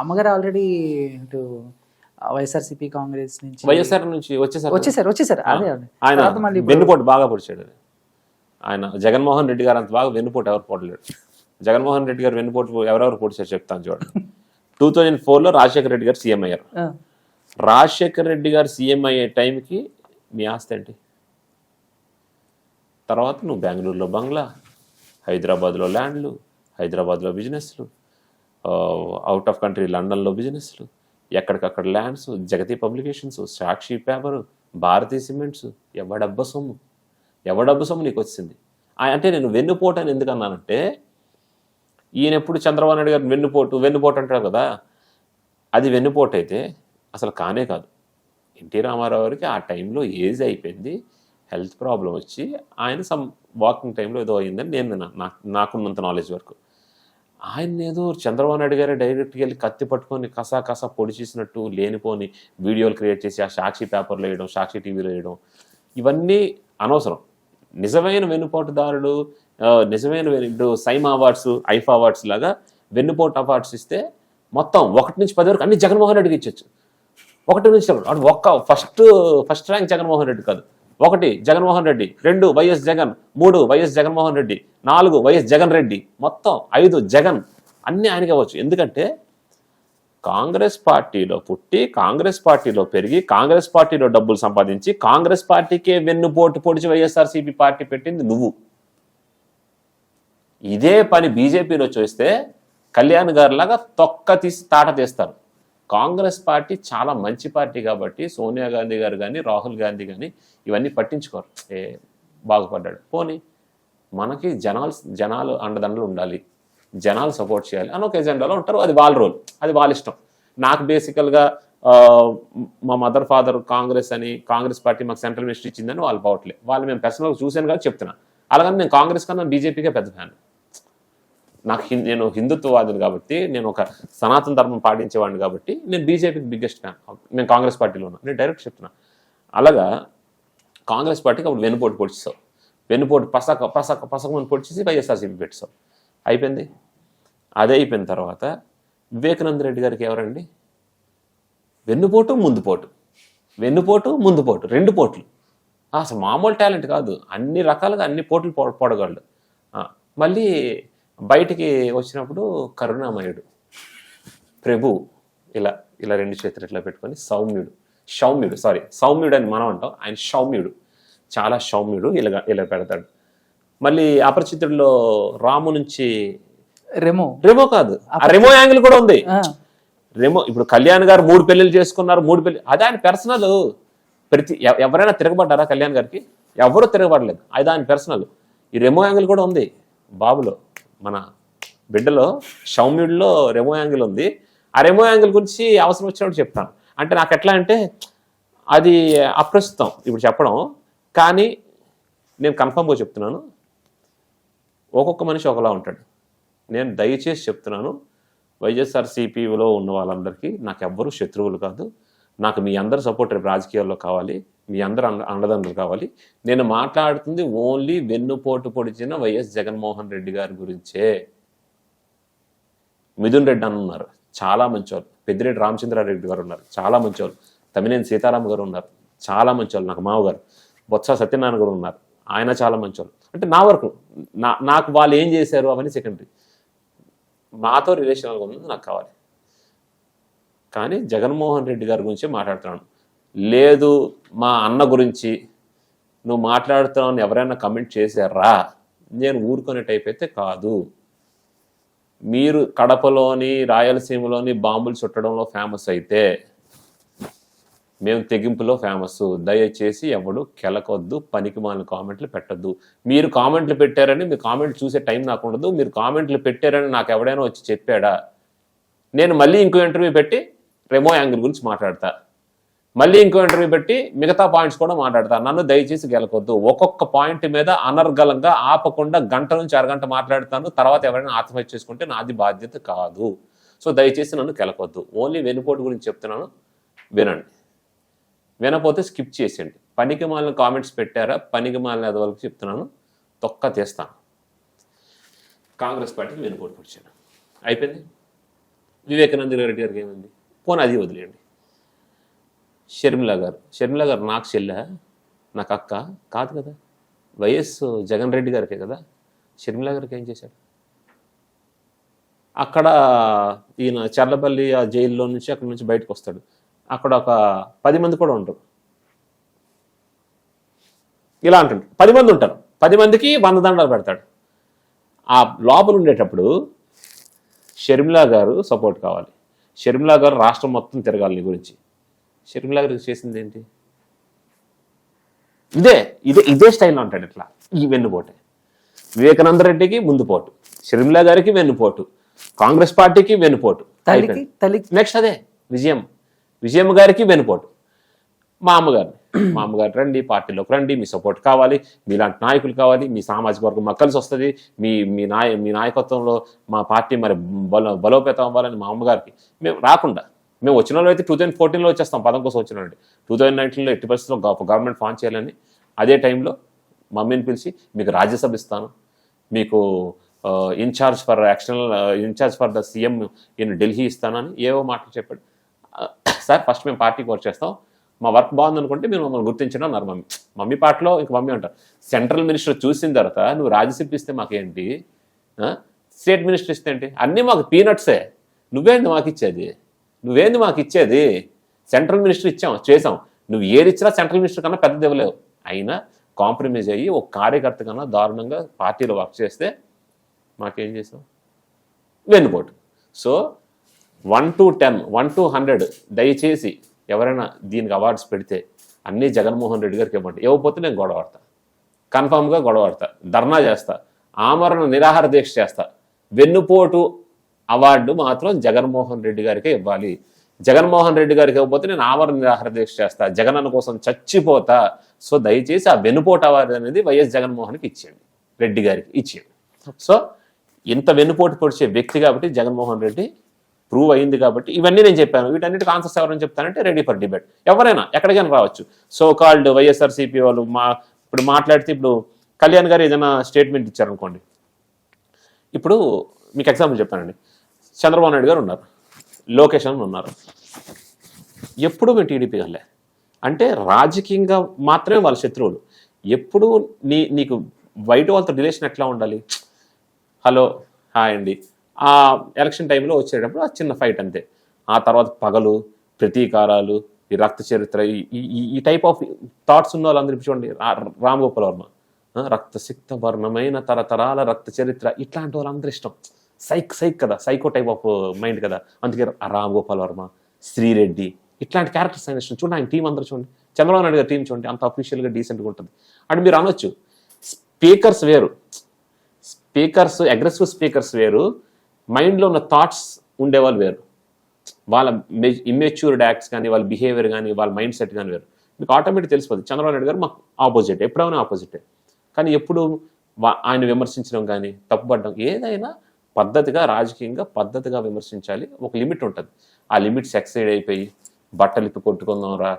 అమ్మగారు ఆల్రెడీ ఇటు వైఎస్ఆర్సీపీ కాంగ్రెస్ నుంచి వైఎస్ఆర్ నుంచి వచ్చేసారు వచ్చేసారు వచ్చేసారు. అదే. ఆయన మళ్ళీ వెన్నుపోటు బాగా పొడిచాడు. ఆయన జగన్మోహన్ రెడ్డి గారు అంత బాగా వెన్నుపోటు ఎవరు పొడలేడు. జగన్మోహన్ రెడ్డి గారు వెన్నుపోటు ఎవరెవరు పొడిచారు చెప్తాను చూడండి. టూ థౌజండ్ ఫోర్లో రాజశేఖర రెడ్డి గారు సీఎం అయ్యారు. రాజశేఖర రెడ్డి గారు సీఎం అయ్యే టైంకి మీ ఆస్తి ఏంటి? తర్వాత నువ్వు బెంగళూరులో బంగ్లా హైదరాబాద్లో ల్యాండ్లు హైదరాబాద్లో బిజినెస్లు అవుట్ ఆఫ్ కంట్రీ లండన్లో బిజినెస్లు ఎక్కడికక్కడ lands Jagati publications Sakshi paper Bharathi cements ఎవడబ్బ సొమ్ము? ఎవడబ్బ సొమ్ము నీకు వచ్చింది? అంటే నేను వెన్నుపోటు అని ఎందుకు అన్నానంటే ఈయన ఎప్పుడు చంద్రబాబు నాయుడు గారు వెన్నుపోటు వెన్నుపోటు అంటారు కదా? అది వెన్నుపోటు అయితే అసలు కానే కాదు. ఎన్టీ రామారావు గారికి ఆ టైంలో ఏజ్ అయిపోయింది హెల్త్ ప్రాబ్లం వచ్చి ఆయన సమ్ వాకింగ్ టైంలో ఏదో అయిందని నేను నాకు నాకున్నంత నాలెడ్జ్ వరకు. ఆయన ఏదో చంద్రబాబు నాయుడు గారే డైరెక్ట్గా వెళ్ళి కత్తి పట్టుకొని కసా కసా పొడి చేసినట్టు లేనిపోని వీడియోలు క్రియేట్ చేసి ఆ సాక్షి పేపర్లో వేయడం సాక్షి టీవీలో వేయడం ఇవన్నీ అనవసరం. నిజమైన వెన్నుపోటుదారుడు నిజమైన వెన్ను- ఇప్పుడు సైమ్ అవార్డ్స్ ఐఫ్ అవార్డ్స్ లాగా వెన్నుపోటు అవార్డ్స్ ఇస్తే మొత్తం ఒకటి నుంచి పది వరకు అన్ని జగన్మోహన్ రెడ్డికి ఇచ్చొచ్చు ఒకటి నుంచి వాడు ఒక్క first first rank Jaganmohan Reddy కాదు. ఒకటి జగన్మోహన్ రెడ్డి రెండు వైఎస్ జగన్ మూడు వైఎస్ జగన్మోహన్ రెడ్డి నాలుగు వైఎస్ జగన్ రెడ్డి. మొత్తం ఐదు జగన్. అన్నీ ఆయనకి అవ్వచ్చు. ఎందుకంటే కాంగ్రెస్ పార్టీలో పుట్టి కాంగ్రెస్ పార్టీలో పెరిగి కాంగ్రెస్ పార్టీలో డబ్బులు సంపాదించి కాంగ్రెస్ పార్టీకే వెన్నుపోటు పొడిచి వైఎస్ఆర్సీపీ పార్టీ పెట్టింది నువ్వు. ఇదే పని బీజేపీలో చూస్తే కళ్యాణ్ గారిలాగా తొక్క తీసి తాట తీస్తారు. కాంగ్రెస్ పార్టీ చాలా మంచి పార్టీ కాబట్టి సోనియా గాంధీ గారు కానీ రాహుల్ గాంధీ కానీ ఇవన్నీ పట్టించుకోరు. ఏ బాగుపడ్డాడు. పోనీ మనకి జనాలు జనాలు అండదండలు ఉండాలి. జనాలు సపోర్ట్ చేయాలి. అని ఒక ఎజెండాలో ఉంటారు. అది వాళ్ళ రోల్. అది వాళ్ళ ఇష్టం. నాకు బేసికల్గా మా మదర్ ఫాదర్ కాంగ్రెస్ అని కాంగ్రెస్ పార్టీ మాకు సెంట్రల్ మినిస్టర్ ఇచ్చిందని వాళ్ళు పోవట్లేదు వాళ్ళు మేము పర్సనల్గా చూశాను కాబట్టి చెప్తున్నా. అలాగని నేను కాంగ్రెస్ కన్నా బీజేపీకే పెద్ద ఫ్యాన్. నాకు హిం- నేను హిందుత్వవాదిని కాబట్టి నేను ఒక సనాతన ధర్మం పాటించేవాడిని కాబట్టి నేను బీజేపీకి బిగ్గెస్ట్ ఫ్యాన్ నేను కాంగ్రెస్ పార్టీలో ఉన్నా. నేను డైరెక్ట్ చెప్తున్నా. అలాగా కాంగ్రెస్ పార్టీకి అప్పుడు వెన్నుపోటు పొడిచావు వెన్నుపోటు పసక పసక పసకమని పొడిచేసి వైఎస్ఆర్సీపీ పెట్టావు అయిపోయింది. అదే అయిపోయిన తర్వాత వివేకానంద రెడ్డి గారికి ఎవరండి? వెన్నుపోటు ముందుపోటు. వెన్నుపోటు ముందుపోటు. రెండు పోట్లు. అసలు మామూలు టాలెంట్ కాదు. అన్ని రకాలుగా అన్ని పోట్లు పొడ పొడగలడు. మళ్ళీ బయటికి వచ్చినప్పుడు కరుణామయుడు ప్రభు ఇలా ఇలా రెండు చేతులు ఇట్లా పెట్టుకొని సౌమ్యుడు సౌమ్యుడు సారీ సౌమ్యుడు అని మనం అంటాం. ఆయన సౌమ్యుడు చాలా సౌమ్యుడు ఇలా ఇలా పెడతాడు. మళ్ళీ అపరిచితుడిలో రాము నుంచి రెమో. రెమో కాదు ఆ రెమో యాంగిల్ కూడా ఉంది. రెమో ఇప్పుడు కళ్యాణ్ గారు మూడు పెళ్ళిళ్ళు చేసుకున్నారు మూడు పెళ్ళి అదే ఆయన పర్సనల్ ప్రతి ఎవ- ఎవరైనా తిరగబడ్డారా కళ్యాణ్ గారికి? ఎవరు తిరగబడలేదు అది ఆయన పర్సనల్ ఈ రెమో యాంగిల్ కూడా ఉంది బాబులో. మన బిడ్డలో సౌమ్యుడిలో రెమో యాంగిల్ ఉంది. ఆ రెమో యాంగిల్ గురించి అవసరం వచ్చినప్పుడు చెప్తాను. అంటే నాకు ఎట్లా అంటే అది అప్రస్తుతం ఇప్పుడు చెప్పడం. కానీ నేను కన్ఫర్మ్గా చెప్తున్నాను. ఒక్కొక్క మనిషి ఒకలా ఉంటాడు. నేను దయచేసి చెప్తున్నాను. వైఎస్ఆర్సీపీలో ఉన్న వాళ్ళందరికీ నాకు ఎవ్వరూ శత్రువులు కాదు. నాకు మీ అందరి సపోర్ట్ రేపు రాజకీయాల్లో కావాలి. మీ అందరు అండ అండదండలు కావాలి. నేను మాట్లాడుతుంది ఓన్లీ వెన్నుపోటు పొడిచిన వైఎస్ జగన్మోహన్ రెడ్డి గారి గురించే. మిథున్ రెడ్డి అన్నారు ఉన్నారు. చాలా మంచివాళ్ళు పెద్దిరెడ్డి రామచంద్రారెడ్డి గారు ఉన్నారు. చాలా మంచివాళ్ళు తమినేని సీతారామ గారు ఉన్నారు. చాలా మంచివాళ్ళు నాకు మామగారు బొత్స సత్యనారాయణ గారు ఉన్నారు. ఆయన చాలా మంచివాళ్ళు అంటే నా వరకు నా నాకు వాళ్ళు ఏం చేశారు అవన్నీ సెకండరీ. మాతో రిలేషన్ ఉంది నాకు కావాలి. కానీ జగన్మోహన్ రెడ్డి గారి గురించి మాట్లాడుతున్నాను. లేదు మా అన్న గురించి నువ్వు మాట్లాడుతున్నావు ఎవరైనా కమెంట్ చేశారా? నేను ఊరుకునే టైప్ అయితే కాదు. మీరు కడపలోని రాయలసీమలోని బాంబులు చుట్టడంలో ఫేమస్ అయితే మేము తెగింపులో ఫేమస్ దయచేసి ఎవడు కెలకొద్దు పనికి మాలిన కామెంట్లు పెట్టొద్దు. మీరు కామెంట్లు పెట్టారని మీ కామెంట్ చూసే టైం నాకు ఉండదు. మీరు కామెంట్లు పెట్టారని నాకు ఎవడైనా వచ్చి చెప్పాడా? నేను మళ్ళీ ఇంకో ఇంటర్వ్యూ పెట్టి రెమో యాంగిల్ గురించి మాట్లాడతా. మళ్ళీ ఇంకో ఇంటర్వ్యూ పెట్టి మిగతా పాయింట్స్ కూడా మాట్లాడతాను నన్ను దయచేసి గెలకొద్దు. ఒక్కొక్క పాయింట్ మీద అనర్గళంగా ఆపకుండా గంట నుంచి అరగంట మాట్లాడతాను. తర్వాత ఎవరైనా ఆత్మహత్య చేసుకుంటే నాది బాధ్యత కాదు. సో దయచేసి నన్ను గెలకొద్దు. ఓన్లీ వెనుపోటు గురించి చెప్తున్నాను. వినండి. వినపోతే స్కిప్ చేసేయండి. పనికి మాలిన కామెంట్స్ పెట్టారా? పనికి మాలిన వాళ్ళకి చెప్తున్నాను. తొక్క తీస్తాను. కాంగ్రెస్ పార్టీకి వెనుకోటి పొడిచాను. అయిపోయింది? వివేకానంద రెడ్డి గారికి ఏమైంది? పోనీ అది వదిలేయండి. షర్మిల గారు. షర్మిల గారు నాకు చెల్లె నాకు అక్క కాదు కదా. వైఎస్ జగన్ రెడ్డి గారికే కదా. షర్మిల గారికి ఏం చేశాడు? అక్కడ ఈయన చర్లపల్లి ఆ జైల్లో నుంచి అక్కడ నుంచి బయటకు వస్తాడు. అక్కడ ఒక పది మంది కూడా ఉంటారు ఇలా అంటుంటారు. పది మంది ఉంటారు. పది మందికి వంద దండాలు పెడతాడు. ఆ లోపల ఉండేటప్పుడు షర్మిలా గారు సపోర్ట్ కావాలి. షర్మిలా గారు రాష్ట్రం మొత్తం తిరగాలి నీ గురించి. షర్మిలా గారు చేసింది ఏంటి? ఇదే ఇదే ఇదే స్టైల్లో అంటాడు ఇట్లా. ఈ వెన్నుపోటే. వివేకానంద రెడ్డికి ముందు పోటు. షర్మిలా గారికి వెన్నుపోటు. కాంగ్రెస్ పార్టీకి వెన్నుపోటు. నెక్స్ట్ అదే విజయం. విజయం గారికి వెనుపోటు మా అమ్మగారిని. మా అమ్మగారు రండి పార్టీలోకి రండి మీ సపోర్ట్ కావాలి మీలాంటి నాయకులు కావాలి మీ సామాజిక వర్గం మాకు కలిసి వస్తుంది మీ మీ నాయ మీ నాయకత్వంలో మా పార్టీ మరి బలో బలోపేతం అవ్వాలని మా అమ్మగారికి. మేము రాకుండా మేము వచ్చిన వాళ్ళు అయితే టూ థౌజండ్ ఫోర్టీన్లో వచ్చేస్తాం పదం కోసం వచ్చిన వాళ్ళు. టూ థౌసండ్ నైన్టీన్లో ఎట్టి పరిస్థితుల్లో గవర్నమెంట్ ఫామ్ చేయాలని. అదే టైంలో మమ్మీని పిలిచి మీకు రాజ్యసభ ఇస్తాను. మీకు incharge for actional incharge for the CM in Delhi ఇస్తానని ఏవో మాటలు చెప్పాడు. సార్ ఫస్ట్ మేము పార్టీకి వర్క్ చేస్తాం. మా వర్క్ బాగుంది అనుకుంటే మీరు మమ్మల్ని గుర్తించడం అన్నారు మమ్మీ. మమ్మీ పార్టీలో ఇంక మమ్మీ అంటారు సెంట్రల్ మినిస్టర్ చూసిన తర్వాత నువ్వు రాజ్యసభ ఇస్తే మాకేంటి? స్టేట్ మినిస్టర్ ఇస్తే ఏంటి? అన్నీ మాకు పీనట్సే నువ్వేంటి మాకు ఇచ్చేది నువ్వేంది మాకు ఇచ్చేది? సెంట్రల్ మినిస్టర్ ఇచ్చాం చేసాం నువ్వు ఏది ఇచ్చినా సెంట్రల్ మినిస్టర్ కన్నా పెద్దది ఇవ్వలేవు. అయినా కాంప్రమైజ్ అయ్యి ఒక కార్యకర్త కన్నా దారుణంగా పార్టీలో వర్క్ చేస్తే మాకేం చేసాం వెన్నుపోటు. So one two ten one two hundred దయచేసి ఎవరైనా దీనికి అవార్డ్స్ పెడితే అన్నీ జగన్మోహన్ రెడ్డి గారికి ఇవ్వండి. ఇవ్వకపోతే నేను గొడవ పడతా. కన్ఫామ్గా గొడవ పడతా. ధర్నా చేస్తా. ఆమరణ నిరాహార దీక్ష చేస్తా. వెన్నుపోటు అవార్డు మాత్రం జగన్మోహన్ రెడ్డి గారికే ఇవ్వాలి. జగన్మోహన్ రెడ్డి గారికి ఇవ్వకపోతే నేను ఆమరణ నిరాహార దీక్ష చేస్తా. జగనన్న కోసం చచ్చిపోతా. సో దయచేసి ఆ వెనుపోటు అవార్డు అనేది వైఎస్ జగన్మోహన్కి ఇచ్చేయండి. రెడ్డి గారికి ఇచ్చేయండి. సో ఇంత వెన్నుపోటు పొడిచే వ్యక్తి కాబట్టి జగన్మోహన్ రెడ్డి ప్రూవ్ అయింది కాబట్టి ఇవన్నీ నేను చెప్పాను. వీటన్నిటికి ఆన్సర్స్ ఎవరైనా చెప్తానంటే రెడీ ఫర్ డిబేట్. ఎవరైనా ఎక్కడికైనా రావచ్చు. సో కాల్డ్ వైఎస్ఆర్సీపీ వాళ్ళు మా ఇప్పుడు మాట్లాడితే ఇప్పుడు కళ్యాణ్ గారు ఏదైనా స్టేట్మెంట్ ఇచ్చారనుకోండి. ఇప్పుడు మీకు ఎగ్జాంపుల్ చెప్తానండి. చంద్రబాబు నాయుడు గారు ఉన్నారు. లోకేష్ అని ఉన్నారు. ఎప్పుడు మేము టీడీపీ వాళ్ళే అంటే రాజకీయంగా మాత్రమే వాళ్ళ శత్రువులు. ఎప్పుడు నీ నీకు బయట వాళ్ళతో రిలేషన్ ఎట్లా ఉండాలి? హలో హాయ్ అండి. ఆ ఎలక్షన్ టైంలో వచ్చేటప్పుడు ఆ చిన్న ఫైట్ అంతే. ఆ తర్వాత పగలు ప్రతీకారాలు ఈ రక్త చరిత్ర ఈ- ఈ- టైప్ ఆఫ్ థాట్స్ ఉన్న వాళ్ళందరూ చూడండి రా- రామ్ గోపాల్ వర్మ. రక్తసిక్త వర్ణమైన తరతరాల రక్త చరిత్ర. ఇట్లాంటి వాళ్ళందరూ ఇష్టం. సైక్ సైక్ కదా psycho type of uh, mind కదా. అందుకే రామ్ గోపాల్ వర్మ శ్రీరెడ్డి ఇట్లాంటి క్యారెక్టర్స్ ఆయన ఇష్టం. చూడండి ఆయన టీం అందరూ చూడండి. చంద్రబాబు నాయుడు గారి టీం చూడండి అంత అఫీషియల్గా డీసెంట్గా ఉంటుంది. అండ్ మీరు అనొచ్చు స్పీకర్స్ వేరు. స్పీకర్స్ అగ్రెసివ్ స్పీకర్స్ వేరు. మైండ్లో ఉన్న థాట్స్ ఉండేవాళ్ళు వేరు. వాళ్ళ ఇమ్మెచ్యూర్డ్ యాక్ట్స్ కానీ వాళ్ళ బిహేవియర్ కానీ వాళ్ళ మైండ్ సెట్ కానీ వేరు. మీకు ఆటోమేటిక్ తెలిసిపోతుంది చంద్రబాబు నాయుడు గారు మాకు ఆపోజిట్ ఎప్పుడైనా ఆపోజిటే కానీ ఎప్పుడు వా- ఆయన విమర్శించడం కానీ తప్పుపడడం ఏదైనా పద్ధతిగా రాజకీయంగా పద్ధతిగా విమర్శించాలి. ఒక లిమిట్ ఉంటుంది. ఆ లిమిట్స్ ఎక్సైడ్ అయిపోయి బట్టలు ఇప్పి కొట్టుకుందాం రా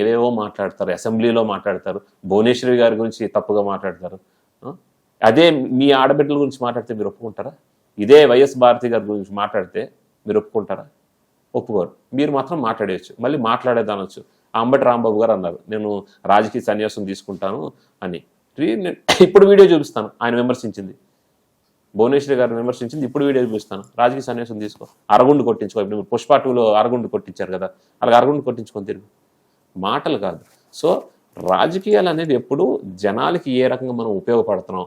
ఏవేవో మాట్లాడతారు అసెంబ్లీలో మాట్లాడతారు భువనేశ్వరి గారి గురించి తప్పుగా మాట్లాడతారు అదే మీ ఆడబిడ్డల గురించి మాట్లాడితే మీరు ఒప్పుకుంటారా? ఇదే వైఎస్ భారతి గారి గురించి మాట్లాడితే మీరు ఒప్పుకుంటారా? ఒప్పుకోరు. మీరు మాత్రం మాట్లాడేయచ్చు. మళ్ళీ మాట్లాడేదానొచ్చు. ఆ అంబటి రాంబాబు గారు అన్నారు నేను రాజకీయ సన్యాసం తీసుకుంటాను అని. నేను ఇప్పుడు వీడియో చూపిస్తాను. ఆయన విమర్శించింది. భువనేశ్వరి గారిని విమర్శించింది. ఇప్పుడు వీడియో చూపిస్తాను. రాజకీయ సన్యాసం తీసుకో. అరగుండు కొట్టించుకో. ఇప్పుడు పుష్ప టూలో అరగుండు కొట్టించారు కదా. అలాగే అరగుండు కొట్టించుకొని తిరుగు. మాటలు కాదు. సో రాజకీయాలు అనేది ఎప్పుడు జనాలకి ఏ రకంగా మనం ఉపయోగపడుతున్నాం?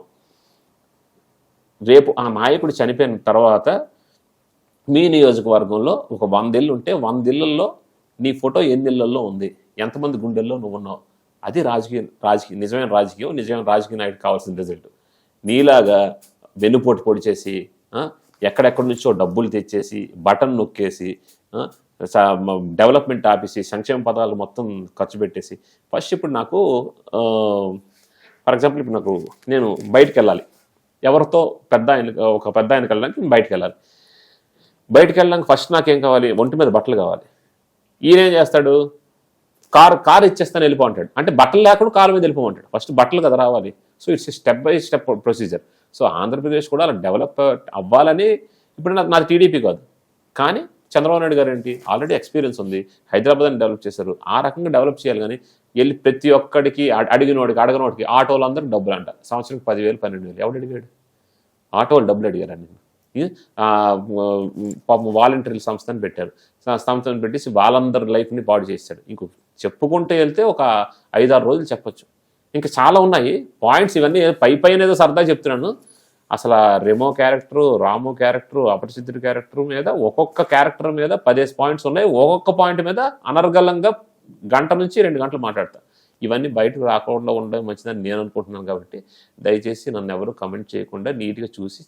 రేపు ఆ నాయకుడు చనిపోయిన తర్వాత మీ నియోజకవర్గంలో ఒక వందేళ్ళు ఉంటే వందేళ్ళలో నీ ఫోటో ఎన్ని ఉంది? ఎంతమంది గుండెల్లో నువ్వు ఉన్నావు అది రాజకీయ రాజకీయ నిజమైన రాజకీయం నిజమైన రాజకీయ నాయకుడు కావాల్సిన రిజల్ట్. నీలాగా వెన్నుపోటు పొడి చేసి ఎక్కడెక్కడి నుంచో డబ్బులు తెచ్చేసి బటన్ నొక్కేసి డెవలప్మెంట్ ఆపేసి సంక్షేమ పదాలు మొత్తం ఖర్చు పెట్టేసి. ఫస్ట్ ఇప్పుడు నాకు ఫర్ ఎగ్జాంపుల్ ఇప్పుడు నాకు నేను బయటికి వెళ్ళాలి ఎవరితో పెద్ద ఆయన ఒక పెద్ద ఆయనకి వెళ్ళడానికి నేను బయటికి వెళ్ళాలి బయటికి వెళ్ళడానికి ఫస్ట్ నాకేం కావాలి? ఒంటి మీద బట్టలు కావాలి. ఈయన ఏం చేస్తాడు? కార్ కారు ఇచ్చేస్తాను వెళ్ళిపోంటాడు అంటే బట్టలు లేకుండా కారు మీద వెళ్ళిపోమంటాడు. ఫస్ట్ బట్టలు కదా రావాలి. So it's step by step procedure. So Andhra Pradesh కూడా అలా డెవలప్ అవ్వాలని ఇప్పుడు నాకు నాది టీడీపీ కాదు. కానీ చంద్రబాబు నాయుడు గారు ఏంటి? ఆల్రెడీ ఎక్స్పీరియన్స్ ఉంది. హైదరాబాద్ని డెవలప్ చేశారు. ఆ రకంగా డెవలప్ చేయాలి కానీ వెళ్ళి ప్రతి ఒక్కడికి అ- అడిగినోడికి వాడికి ఆటోలు అందరూ డబ్బులు అంట. సంవత్సరానికి పదివేలు పన్నెండు వేలు ఎవడు అడిగాడు? ఆటోలు డబ్బులు అడిగారు పాపం వాలంటీర్ల సంస్థని పెట్టారు. సంస్థను పెట్టేసి వాళ్ళందరి లైఫ్ని పాడు చేశాడు. ఇంకో చెప్పుకుంటూ వెళ్తే ఒక ఐదారు రోజులు చెప్పొచ్చు. ఇంకా చాలా ఉన్నాయి. పాయింట్స్ ఇవన్నీ పై పైన ఏదో సరదా చెప్తున్నాను. అసలు రెమో క్యారెక్టరు రాము క్యారెక్టరు అపరిచితుడి క్యారెక్టర్ మీద ఒక్కొక్క క్యారెక్టర్ మీద పదేసి పాయింట్స్ ఉన్నాయి. ఒక్కొక్క పాయింట్ మీద అనర్గళంగా గంట నుంచి రెండు గంటలు మాట్లాడతా. ఇవన్నీ బయటకు రాకుండా ఉండడం మంచిదని నేను అనుకుంటున్నాను కాబట్టి దయచేసి నన్ను ఎవరు కమెంట్ చేయకుండా నీట్గా చూసి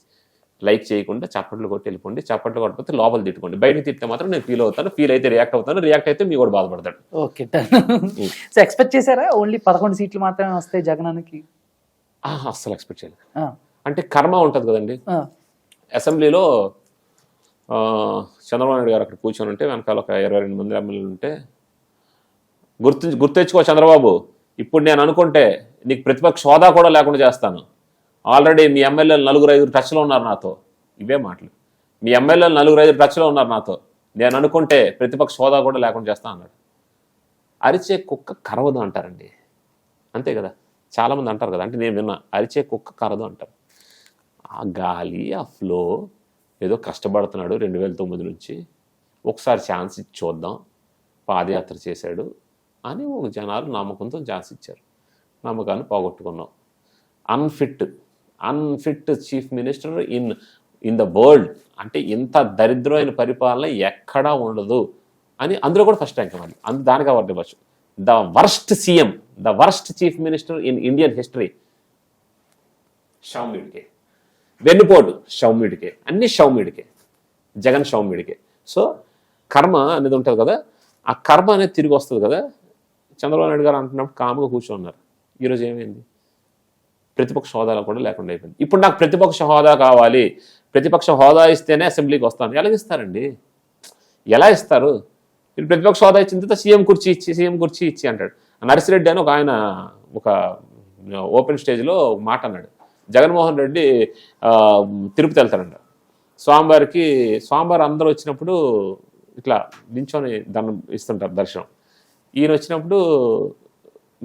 లైక్ చేయకుండా చప్పట్లు కొట్టి వెళ్ళిపోండి చప్పట్లు కొట్టకపోతే లోపల తిట్టుకోండి. బయటకు తిట్టితే మాత్రం నేను ఫీల్ అవుతాను ఫీల్ అయితే రియాక్ట్ అవుతాను రియాక్ట్ అయితే మీ కూడా బాధపడతాడు. ఓకే సో ఎక్స్పెక్ట్ చేశారా? ఓన్లీ పదకొండు సీట్లు మాత్రమే వస్తాయి జగనానికి? అస్సలు ఎక్స్పెక్ట్ చేయలేదు. ఆ, అంటే కర్మ ఉంటుంది కదండి. అసెంబ్లీలో చంద్రబాబు నాయుడు గారు అక్కడ కూర్చొని ఉంటే వెనకాల ఒక ఇరవై రెండు మంది ఎమ్మెల్యేలు ఉంటే గుర్తు గుర్తెచ్చుకో చంద్రబాబు ఇప్పుడు నేను అనుకుంటే నీకు ప్రతిపక్ష హోదా కూడా లేకుండా చేస్తాను. ఆల్రెడీ మీ ఎమ్మెల్యేలు నలుగురు ఐదుగురు టచ్లో ఉన్నారు నాతో. ఇవే మాటలు. మీ ఎమ్మెల్యేలు నలుగురు ఐదుగురు టచ్లో ఉన్నారు నాతో. నేను అనుకుంటే ప్రతిపక్ష హోదా కూడా లేకుండా చేస్తా అన్నాడు. అరిచే కుక్క కరవదు అంటారండి. అంతే కదా? చాలామంది అంటారు కదా? అంటే నేను విన్నా అరిచే కుక్క కరదు అంటారు. ఆ గాలి ఆ ఫ్లో ఏదో కష్టపడుతున్నాడు రెండు వేల తొమ్మిది నుంచి. ఒకసారి ఛాన్స్ ఇచ్చి చూద్దాం. పాదయాత్ర చేశాడు అని ఒక జనాలు నమ్మకంతో ఛాన్స్ ఇచ్చారు. నమ్మకాన్ని పోగొట్టుకున్నాం. Unfit unfit chief minister in in the world అంటే ఇంత దరిద్రమైన పరిపాలన ఎక్కడా ఉండదు అని అందులో కూడా ఫస్ట్ ర్యాంక్ ఇవ్వాలి అందు దానికి అవార్డు ఇవ్వచ్చు. The worst CM the worst chief minister in Indian history షౌమ్యుడికే వెన్నుపోటు షౌమ్యుడికే అన్ని షౌమ్యుడికే జగన్ షౌమ్యుడికే సో కర్మ అనేది ఉంటుంది కదా ఆ కర్మ అనేది తిరిగి వస్తుంది కదా. చంద్రబాబు నాయుడు గారు అంటున్నప్పుడు కాముగా కూర్చోన్నారు ఈరోజు ఏమైంది? ప్రతిపక్ష హోదాలో కూడా లేకుండా అయిపోయింది. ఇప్పుడు నాకు ప్రతిపక్ష హోదా కావాలి. ప్రతిపక్ష హోదా ఇస్తేనే అసెంబ్లీకి వస్తాను. ఎలా ఇస్తారండి? ఎలా ఇస్తారు? మీరు ప్రతిపక్ష హోదా ఇచ్చిన తర్వాత సీఎం కుర్చీ ఇచ్చి సీఎం కుర్చీ ఇచ్చి అంటాడు. నర్సిరెడ్డి అని ఒక ఆయన ఒక ఓపెన్ స్టేజ్లో మాట అన్నాడు. జగన్మోహన్ రెడ్డి తిరుపతి వెళ్తాడంట. స్వామివారికి స్వామివారు అందరూ వచ్చినప్పుడు ఇట్లా నించొని దండం ఇస్తుంటారు దర్శనం. ఈయన వచ్చినప్పుడు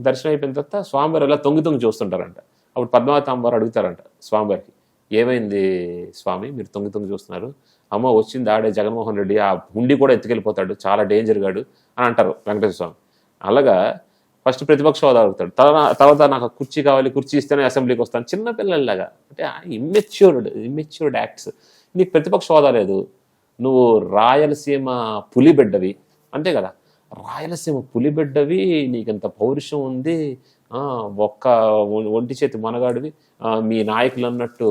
దర్శనం అయిపోయిన తర్వాత స్వామివారు ఇలా తొంగి తొంగి చూస్తుంటారంట. అప్పుడు పద్మావతి అమ్మవారు అడుగుతారంట స్వామివారికి ఏమైంది స్వామి? మీరు తొంగి తొంగి చూస్తున్నారు. అమ్మ వచ్చింది ఆడే జగన్మోహన్ రెడ్డి ఆ హుండి కూడా ఎత్తుకెళ్ళిపోతాడు చాలా డేంజర్ గాడు అని అంటారు వెంకటేశ్వర స్వామి. అలాగా ఫస్ట్ ప్రతిపక్ష హోదా అడుగుతాడు తర్వాత తర్వాత నాకు కుర్చీ కావాలి కుర్చీ ఇస్తేనే అసెంబ్లీకి వస్తాను చిన్న పిల్లల్లాగా. అంటే ఇమ్మెచ్యూర్డ్ ఇమ్మెచ్యూర్డ్ యాక్ట్స్ నీకు ప్రతిపక్ష హోదా లేదు. నువ్వు రాయలసీమ పులిబిడ్డవి. అంతే కదా. రాయలసీమ పులిబిడ్డవి నీకంత పౌరుషం ఉంది. ఒక్క ఒంటి చేతి మనగాడివి. మీ నాయకులు అన్నట్టు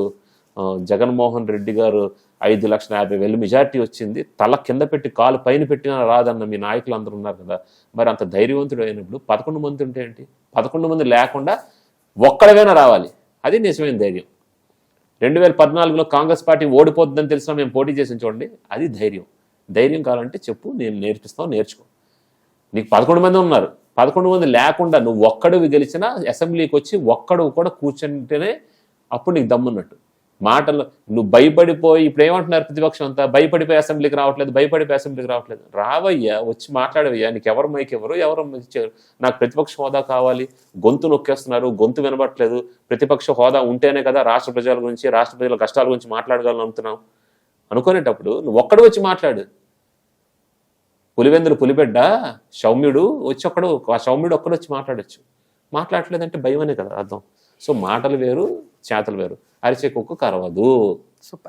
జగన్మోహన్ రెడ్డి గారు ఐదు లక్షల యాభై వేలు మెజార్టీ వచ్చింది. తల కింద పెట్టి కాలు పైన పెట్టినా రాదన్న మీ నాయకులు అందరూ ఉన్నారు కదా. మరి అంత ధైర్యవంతుడు అయినప్పుడు పదకొండు మంది ఉంటే ఏంటి? పదకొండు మంది లేకుండా ఒక్కడవైనా రావాలి. అది నిజమైన ధైర్యం. రెండు వేల పద్నాలుగులో కాంగ్రెస్ పార్టీ ఓడిపోతుందని తెలిసినా మేము పోటీ చేసి చూడండి. అది ధైర్యం. ధైర్యం కావాలంటే చెప్పు నేను నేర్పిస్తావు నేర్చుకో. నీకు పదకొండు మంది ఉన్నారు. పదకొండు మంది లేకుండా నువ్వు ఒక్కడివి గెలిచినా అసెంబ్లీకి వచ్చి ఒక్కడు కూడా కూర్చుంటేనే అప్పుడు నీకు దమ్మున్నట్టు. మాటలు నువ్వు భయపడిపోయి ఇప్పుడు ఏమంటున్నారు ప్రతిపక్షం అంతా? భయపడిపోయి అసెంబ్లీకి రావట్లేదు భయపడిపోయి అసెంబ్లీకి రావట్లేదు. రావయ్యా వచ్చి మాట్లాడవయ్యా నీకు ఎవరు మైక్ ఎవరు ఎవరు ఇచ్చారు నాకు ప్రతిపక్ష హోదా కావాలి గొంతు నొక్కేస్తున్నారు గొంతు వినబట్లేదు ప్రతిపక్ష హోదా ఉంటేనే కదా రాష్ట్ర ప్రజల గురించి రాష్ట్ర ప్రజల కష్టాల గురించి మాట్లాడగలను అనుకున్నాం అనుకునేటప్పుడు నువ్వు ఒక్కడు వచ్చి మాట్లాడు. పులివెందులు పులిబిడ్డ సౌమ్యుడు వచ్చి ఒక్కడు ఆ సౌమ్యుడు ఒక్కడు వచ్చి మాట్లాడచ్చు. మాట్లాడలేదంటే భయం అనే కదా అర్థం. సో మాటలు వేరు చేతలు వేరు. అరిచే కుక్క కరవదు. సూపర్.